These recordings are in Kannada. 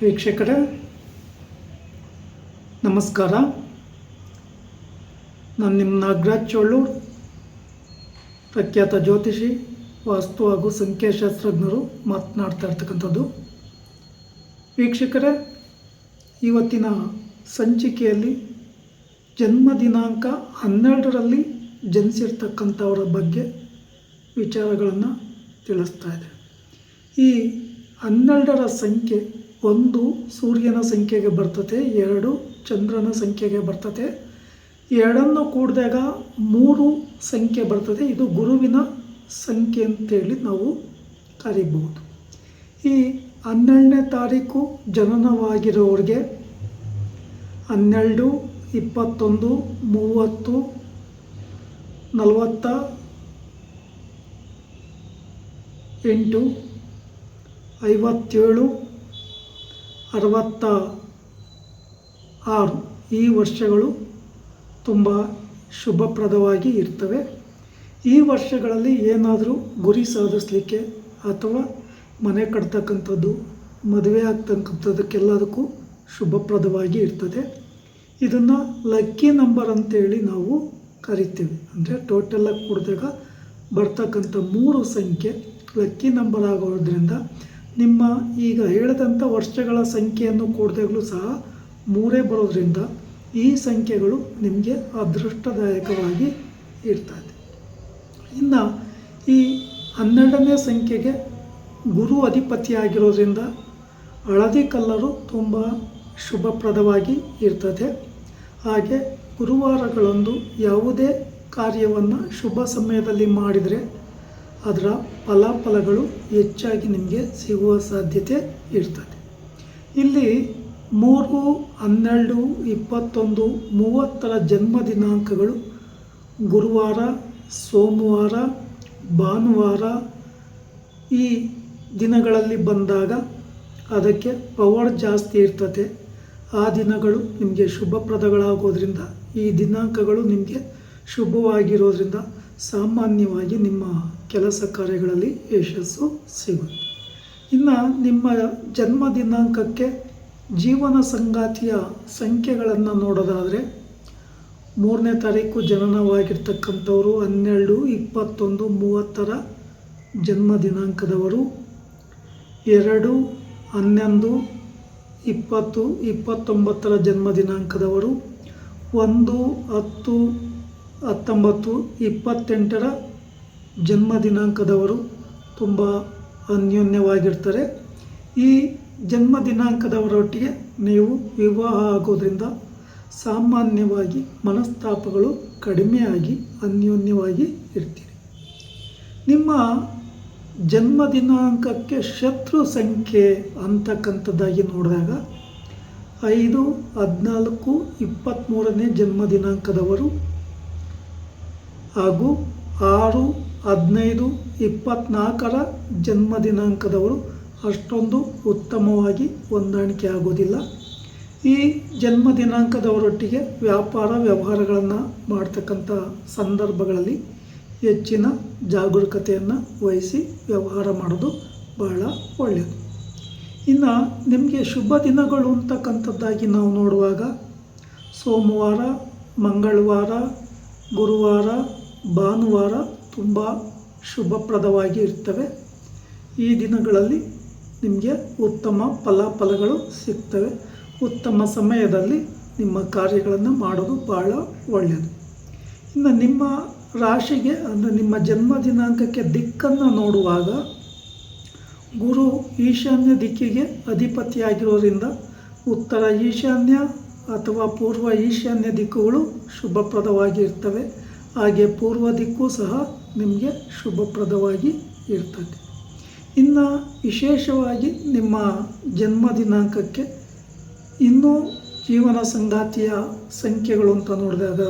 ವೀಕ್ಷಕರೇ, ನಮಸ್ಕಾರ. ನಾನು ನಿಮ್ಮ ನಾಗರಾಜ್ ಚೋಳೂರ್, ಪ್ರಖ್ಯಾತ ಜ್ಯೋತಿಷಿ, ವಾಸ್ತು ಹಾಗೂ ಸಂಖ್ಯಾಶಾಸ್ತ್ರಜ್ಞರು ಮಾತನಾಡ್ತಾ ಇರ್ತಕ್ಕಂಥದ್ದು. ವೀಕ್ಷಕರೇ, ಇವತ್ತಿನ ಸಂಚಿಕೆಯಲ್ಲಿ ಜನ್ಮ ದಿನಾಂಕ ಹನ್ನೆರಡರಲ್ಲಿ ಜನಿಸಿರ್ತಕ್ಕಂಥವರ ಬಗ್ಗೆ ವಿಚಾರಗಳನ್ನು ತಿಳಿಸ್ತಾ ಇದೆ ಈ ಹನ್ನೆರಡರ ಸಂಖ್ಯೆ ಒಂದು ಸೂರ್ಯನ ಸಂಖ್ಯೆಗೆ ಬರ್ತತೆ, ಎರಡು ಚಂದ್ರನ ಸಂಖ್ಯೆಗೆ ಬರ್ತತೆ. ಎರಡನ್ನು ಕೂಡಿದಾಗ ಮೂರು ಸಂಖ್ಯೆ ಬರ್ತದೆ. ಇದು ಗುರುವಿನ ಸಂಖ್ಯೆ ಅಂತೇಳಿ ನಾವು ಕರಿಬಹುದು. ಈ ಹನ್ನೆರಡನೇ ತಾರೀಕು ಜನನವಾಗಿರೋರಿಗೆ ಹನ್ನೆರಡು, ಇಪ್ಪತ್ತೊಂದು, ಮೂವತ್ತು, ನಲವತ್ತ, ಎಂಟು, ಐವತ್ತೇಳು ಅರವತ್ತ ಆರು ಈ ವರ್ಷಗಳು ತುಂಬ ಶುಭಪ್ರದವಾಗಿ ಇರ್ತವೆ. ಈ ವರ್ಷಗಳಲ್ಲಿ ಏನಾದರೂ ಗುರಿ ಸಾಧಿಸಲಿಕ್ಕೆ ಅಥವಾ ಮನೆ ಕಟ್ತಕ್ಕಂಥದ್ದು, ಮದುವೆ ಆಗ್ತಕ್ಕಂಥದ್ದಕ್ಕೆಲ್ಲದಕ್ಕೂ ಶುಭಪ್ರದವಾಗಿ ಇರ್ತದೆ. ಇದನ್ನು ಲಕ್ಕಿ ನಂಬರ್ ಅಂತೇಳಿ ನಾವು ಕರಿತೀವಿ. ಅಂದರೆ ಟೋಟಲಾಗಿ ಕುಡಿದಾಗ ಬರ್ತಕ್ಕಂಥ ಮೂರು ಸಂಖ್ಯೆ ಲಕ್ಕಿ ನಂಬರ್ ಆಗೋದ್ರಿಂದ ನಿಮ್ಮ ಈಗ ಹೇಳಿದಂಥ ವರ್ಷಗಳ ಸಂಖ್ಯೆಯನ್ನು ಕೂಡಿದಾಗಲೂ ಸಹ ಮೂರೇ ಬರೋದ್ರಿಂದ ಈ ಸಂಖ್ಯೆಗಳು ನಿಮಗೆ ಅದೃಷ್ಟದಾಯಕವಾಗಿ ಇರ್ತದೆ ಇನ್ನು ಈ ಹನ್ನೆರಡನೇ ಸಂಖ್ಯೆಗೆ ಗುರು ಅಧಿಪತಿಯಾಗಿರೋದ್ರಿಂದ ಹಳದಿ ಕಲ್ಲರು ತುಂಬ ಶುಭಪ್ರದವಾಗಿ ಇರ್ತದೆ. ಹಾಗೆ ಗುರುವಾರಗಳಂದು ಯಾವುದೇ ಕಾರ್ಯವನ್ನು ಶುಭ ಸಮಯದಲ್ಲಿ ಮಾಡಿದರೆ ಅದರ ಫಲಾಫಲಗಳು ಹೆಚ್ಚಾಗಿ ನಿಮಗೆ ಸಿಗುವ ಸಾಧ್ಯತೆ ಇರ್ತದೆ. ಇಲ್ಲಿ ಮೂರು, ಹನ್ನೆರಡು, ಇಪ್ಪತ್ತೊಂದು, ಮೂವತ್ತರ ಜನ್ಮ ದಿನಾಂಕಗಳು ಗುರುವಾರ, ಸೋಮವಾರ, ಭಾನುವಾರ ಈ ದಿನಗಳಲ್ಲಿ ಬಂದಾಗ ಅದಕ್ಕೆ ಪವರ್ ಜಾಸ್ತಿ ಇರ್ತದೆ. ಆ ದಿನಗಳು ನಿಮಗೆ ಶುಭಪ್ರದಗಳಾಗೋದ್ರಿಂದ ಈ ದಿನಾಂಕಗಳು ನಿಮಗೆ ಶುಭವಾಗಿರೋದ್ರಿಂದ ಸಾಮಾನ್ಯವಾಗಿ ನಿಮ್ಮ ಕೆಲಸ ಕಾರ್ಯಗಳಲ್ಲಿ ಯಶಸ್ಸು ಸಿಗುತ್ತೆ. ಇನ್ನು ನಿಮ್ಮ ಜನ್ಮ ದಿನಾಂಕಕ್ಕೆ ಜೀವನ ಸಂಗಾತಿಯ ಸಂಖ್ಯೆಗಳನ್ನು ನೋಡೋದಾದರೆ, ಮೂರನೇ ತಾರೀಕು ಜನನವಾಗಿರ್ತಕ್ಕಂಥವರು ಹನ್ನೆರಡು, ಇಪ್ಪತ್ತೊಂದು, ಮೂವತ್ತರ ಜನ್ಮ ದಿನಾಂಕದವರು, ಎರಡು, ಹನ್ನೊಂದು, ಇಪ್ಪತ್ತು, ಇಪ್ಪತ್ತೊಂಬತ್ತರ ಜನ್ಮ ದಿನಾಂಕದವರು, ಒಂದು, ಹತ್ತು ಹತ್ತೊಂಬತ್ತು ಇಪ್ಪತ್ತೆಂಟರ ಜನ್ಮ ದಿನಾಂಕದವರು ತುಂಬ ಅನ್ಯೋನ್ಯವಾಗಿರ್ತಾರೆ. ಈ ಜನ್ಮ ದಿನಾಂಕದವರೊಟ್ಟಿಗೆ ನೀವು ವಿವಾಹ ಆಗೋದ್ರಿಂದ ಸಾಮಾನ್ಯವಾಗಿ ಮನಸ್ತಾಪಗಳು ಕಡಿಮೆಯಾಗಿ ಅನ್ಯೋನ್ಯವಾಗಿ ಇರ್ತೀರಿ. ನಿಮ್ಮ ಜನ್ಮ ದಿನಾಂಕಕ್ಕೆ ಶತ್ರು ಸಂಖ್ಯೆ ಅಂತಕ್ಕಂಥದ್ದಾಗಿ ನೋಡಿದಾಗ ಐದು, ಹದಿನಾಲ್ಕು ಇಪ್ಪತ್ತ್ಮೂರನೇ ಜನ್ಮ ದಿನಾಂಕದವರು ಹಾಗೂ ಆರು, ಹದಿನೈದು ಇಪ್ಪತ್ತ್ನಾಲ್ಕರ ಜನ್ಮ ದಿನಾಂಕದವರು ಅಷ್ಟೊಂದು ಉತ್ತಮವಾಗಿ ಹೊಂದಾಣಿಕೆ ಆಗೋದಿಲ್ಲ. ಈ ಜನ್ಮ ದಿನಾಂಕದವರೊಟ್ಟಿಗೆ ವ್ಯಾಪಾರ ವ್ಯವಹಾರಗಳನ್ನು ಮಾಡ್ತಕ್ಕಂಥ ಸಂದರ್ಭಗಳಲ್ಲಿ ಹೆಚ್ಚಿನ ಜಾಗರೂಕತೆಯನ್ನು ವಹಿಸಿ ವ್ಯವಹಾರ ಮಾಡೋದು ಬಹಳ ಒಳ್ಳೆಯದು ಇನ್ನು ನಿಮಗೆ ಶುಭ ದಿನಗಳು ಅಂತಕ್ಕಂಥದ್ದಾಗಿ ನಾವು ನೋಡುವಾಗ ಸೋಮವಾರ, ಮಂಗಳವಾರ, ಗುರುವಾರ ಭಾನುವಾರ ತುಂಬ ಶುಭಪ್ರದವಾಗಿ ಇರ್ತವೆ. ಈ ದಿನಗಳಲ್ಲಿ ನಿಮಗೆ ಉತ್ತಮ ಫಲಾಫಲಗಳು ಸಿಗ್ತವೆ. ಉತ್ತಮ ಸಮಯದಲ್ಲಿ ನಿಮ್ಮ ಕಾರ್ಯಗಳನ್ನು ಮಾಡೋದು ಭಾಳ ಒಳ್ಳೆಯದು ಇನ್ನು ನಿಮ್ಮ ರಾಶಿಗೆ ಅಂದರೆ ನಿಮ್ಮ ಜನ್ಮ ದಿನಾಂಕಕ್ಕೆ ದಿಕ್ಕನ್ನು ನೋಡುವಾಗ ಗುರು ಈಶಾನ್ಯ ದಿಕ್ಕಿಗೆ ಅಧಿಪತಿಯಾಗಿರೋದ್ರಿಂದ ಉತ್ತರ ಈಶಾನ್ಯ ಅಥವಾ ಪೂರ್ವ ಈಶಾನ್ಯ ದಿಕ್ಕುಗಳು ಶುಭಪ್ರದವಾಗಿ ಇರ್ತವೆ ಹಾಗೆ ಪೂರ್ವ ದಿಕ್ಕು ಸಹ ನಿಮಗೆ ಶುಭಪ್ರದವಾಗಿ ಇರ್ತದೆ. ಇನ್ನು ವಿಶೇಷವಾಗಿ ನಿಮ್ಮ ಜನ್ಮ ದಿನಾಂಕಕ್ಕೆ ಇನ್ನೂ ಜೀವನ ಸಂಗಾತಿಯ ಸಂಖ್ಯೆಗಳು ಅಂತ ನೋಡಿದಾಗ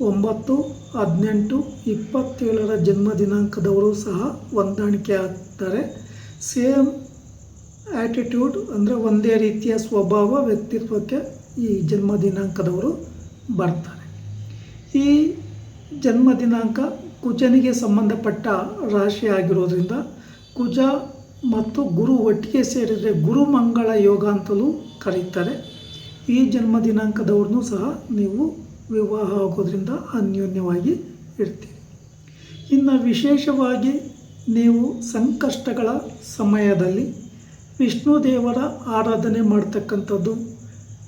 ಒಂಬತ್ತು, ಹದಿನೆಂಟು, ಇಪ್ಪತ್ತೇಳರ ಜನ್ಮ ದಿನಾಂಕದವರು ಸಹ ಹೊಂದಾಣಿಕೆ ಆಗ್ತಾರೆ. ಸೇಮ್ ಆ್ಯಟಿಟ್ಯೂಡ್ ಅಂದರೆ ಒಂದೇ ರೀತಿಯ ಸ್ವಭಾವ ವ್ಯಕ್ತಿತ್ವಕ್ಕೆ ಈ ಜನ್ಮ ದಿನಾಂಕದವರು ಬರ್ತಾರೆ. ಈ ಜನ್ಮ ದಿನಾಂಕ ಕುಜನಿಗೆ ಸಂಬಂಧಪಟ್ಟ ರಾಶಿ ಆಗಿರೋದ್ರಿಂದ ಕುಜ ಮತ್ತು ಗುರು ಒಟ್ಟಿಗೆ ಸೇರಿದರೆ ಗುರುಮಂಗಳ ಯೋಗ ಅಂತಲೂ ಕರೀತಾರೆ. ಈ ಜನ್ಮ ದಿನಾಂಕದವ್ರನ್ನೂ ಸಹ ನೀವು ವಿವಾಹ ಆಗೋದ್ರಿಂದ ಅನ್ಯೋನ್ಯವಾಗಿ ಇರ್ತೀರಿ. ಇನ್ನು ವಿಶೇಷವಾಗಿ ನೀವು ಸಂಕಷ್ಟಗಳ ಸಮಯದಲ್ಲಿ ವಿಷ್ಣು ದೇವರ ಆರಾಧನೆ ಮಾಡ್ತಕ್ಕಂಥದ್ದು,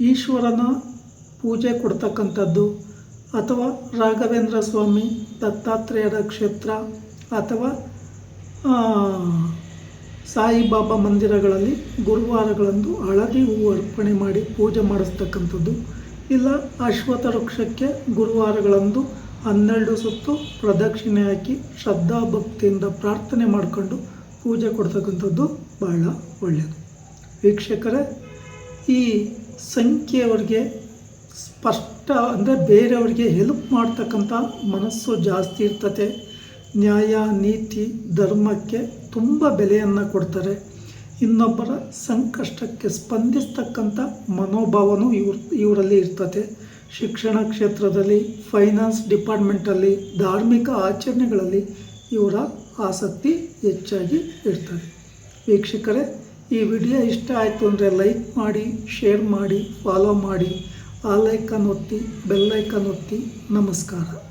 ಈಶ್ವರನ ಪೂಜೆ ಕೊಡ್ತಕ್ಕಂಥದ್ದು ಅಥವಾ ರಾಘವೇಂದ್ರ ಸ್ವಾಮಿ ದತ್ತಾತ್ರೇಯರ ಕ್ಷೇತ್ರ ಅಥವಾ ಸಾಯಿಬಾಬಾ ಮಂದಿರಗಳಲ್ಲಿ ಗುರುವಾರಗಳಂದು ಹಳದಿ ಹೂವು ಅರ್ಪಣೆ ಮಾಡಿ ಪೂಜೆ ಮಾಡಿಸ್ತಕ್ಕಂಥದ್ದು. ಇಲ್ಲ ಅಶ್ವಥ ವೃಕ್ಷಕ್ಕೆ ಗುರುವಾರಗಳಂದು ಹನ್ನೆರಡು ಸುತ್ತು ಪ್ರದಕ್ಷಿಣೆ ಹಾಕಿ ಶ್ರದ್ಧಾ ಭಕ್ತಿಯಿಂದ ಪ್ರಾರ್ಥನೆ ಮಾಡಿಕೊಂಡು ಪೂಜೆ ಕೊಡ್ತಕ್ಕಂಥದ್ದು ಬಹಳ ಒಳ್ಳೆಯದು. ವೀಕ್ಷಕರೇ, ಈ ಸಂಖ್ಯೆಯವರಿಗೆ ಸ್ಪಷ್ಟ ಅಂದರೆ ಬೇರೆಯವರಿಗೆ ಹೆಲ್ಪ್ ಮಾಡ್ತಕ್ಕಂಥ ಮನಸ್ಸು ಜಾಸ್ತಿ ಇರ್ತತೆ. ನ್ಯಾಯ, ನೀತಿ, ಧರ್ಮಕ್ಕೆ ತುಂಬ ಬೆಲೆಯನ್ನು ಕೊಡ್ತಾರೆ. ಇನ್ನೊಬ್ಬರ ಸಂಕಷ್ಟಕ್ಕೆ ಸ್ಪಂದಿಸ್ತಕ್ಕಂಥ ಮನೋಭಾವನೂ ಇವ್ರ, ಇವರಲ್ಲಿ ಇರ್ತದೆ ಶಿಕ್ಷಣ ಕ್ಷೇತ್ರದಲ್ಲಿ ಫೈನಾನ್ಸ್ ಡಿಪಾರ್ಟ್ಮೆಂಟಲ್ಲಿ ಧಾರ್ಮಿಕ ಆಚರಣೆಗಳಲ್ಲಿ ಇವರ ಆಸಕ್ತಿ ಹೆಚ್ಚಾಗಿ ಇರ್ತದೆ. ವೀಕ್ಷಕರೇ, ಈ ವಿಡಿಯೋ ಇಷ್ಟ ಆಯಿತು ಅಂದರೆ ಲೈಕ್ ಮಾಡಿ, ಶೇರ್ ಮಾಡಿ ಫಾಲೋ ಮಾಡಿ. ಆ ಲೈಕನ್ ಒತ್ತಿ ಬೆಲ್ಲೈಕನ್ ಒತ್ತಿ ನಮಸ್ಕಾರ